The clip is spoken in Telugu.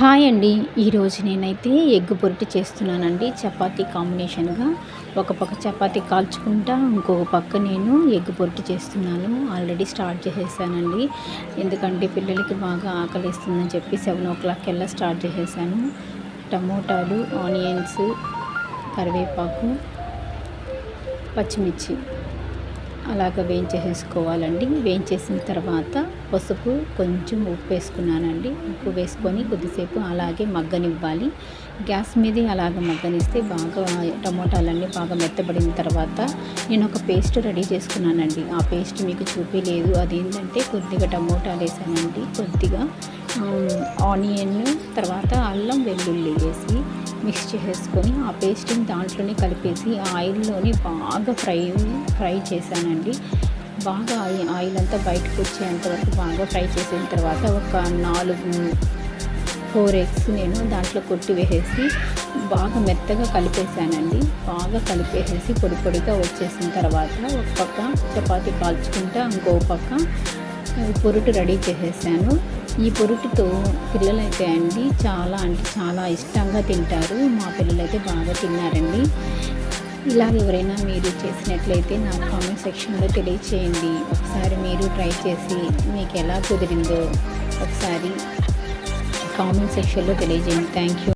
హాయ్ అండి. ఈరోజు నేనైతే ఎగ్ పొరటి చేస్తున్నానండి. చపాతీ కాంబినేషన్గా. ఒక పక్క చపాతీ కాల్చుకుంటా ఇంకొక పక్క నేను ఎగ్ పొరటి చేస్తున్నాను. ఆల్రెడీ స్టార్ట్ చేసేసానండి. ఎందుకంటే పిల్లలకి బాగా ఆకలిస్తుందని చెప్పి సెవెన్ ఓ క్లాక్ కల్లా స్టార్ట్ చేసేసాను. టమోటాలు ఆనియన్స్ కరివేపాకు పచ్చిమిర్చి. అలాగ వేయించేసుకోవాలండి వేయించేసిన తర్వాత పసుపు కొంచెం ఉప్పు వేసుకున్నానండి. ఉప్పు వేసుకొని కొద్దిసేపు అలాగే మగ్గనివ్వాలి. గ్యాస్ మీద అలాగ మగ్గనిస్తే బాగా టమోటాలన్నీ బాగా మెత్తబడిన తర్వాత నేను ఒక పేస్ట్ రెడీ చేసుకున్నానండి. ఆ పేస్ట్ మీకు చూపించలేదు అదేంటంటే కొద్దిగా టమోటాలు వేసానండి. కొద్దిగా ఆనియన్ తర్వాత అల్లం వెల్లుల్లి వేసి మిక్స్ చేసేసుకొని ఆ పేస్ట్ని దాంట్లోనే కలిపేసి ఆయిల్లోనే బాగా ఫ్రై ఫ్రై చేశాను చేశానండి బాగా ఆయిల్ అంతా బయటకు వచ్చేంత వరకు బాగా ఫ్రై చేసిన తర్వాత ఒక నాలుగు ఫోర్ ఎగ్స్ నేను దాంట్లో కొట్టి వేసేసి బాగా మెత్తగా కలిపేసానండి బాగా కలిపేసేసి పొడి పొడిగా వచ్చేసిన తర్వాత ఒక పక్క చపాతీ కాల్చుకుంటా ఇంకో పక్క పొరుటు రెడీ చేసేసాను. ఈ పొరుటుతో పిల్లలైతే అండి చాలా అంటే చాలా ఇష్టంగా తింటారు. మా పిల్లలైతే బాగా తిన్నారండి. ఇలా ఎవరైనా మీరు చేసినట్లయితే నా కామెంట్ సెక్షన్లో తెలియచేయండి. ఒకసారి మీరు ట్రై చేసి మీకు ఎలా కుదిరిందో ఒకసారి కామెంట్ సెక్షన్లో తెలియజేయండి. Thank you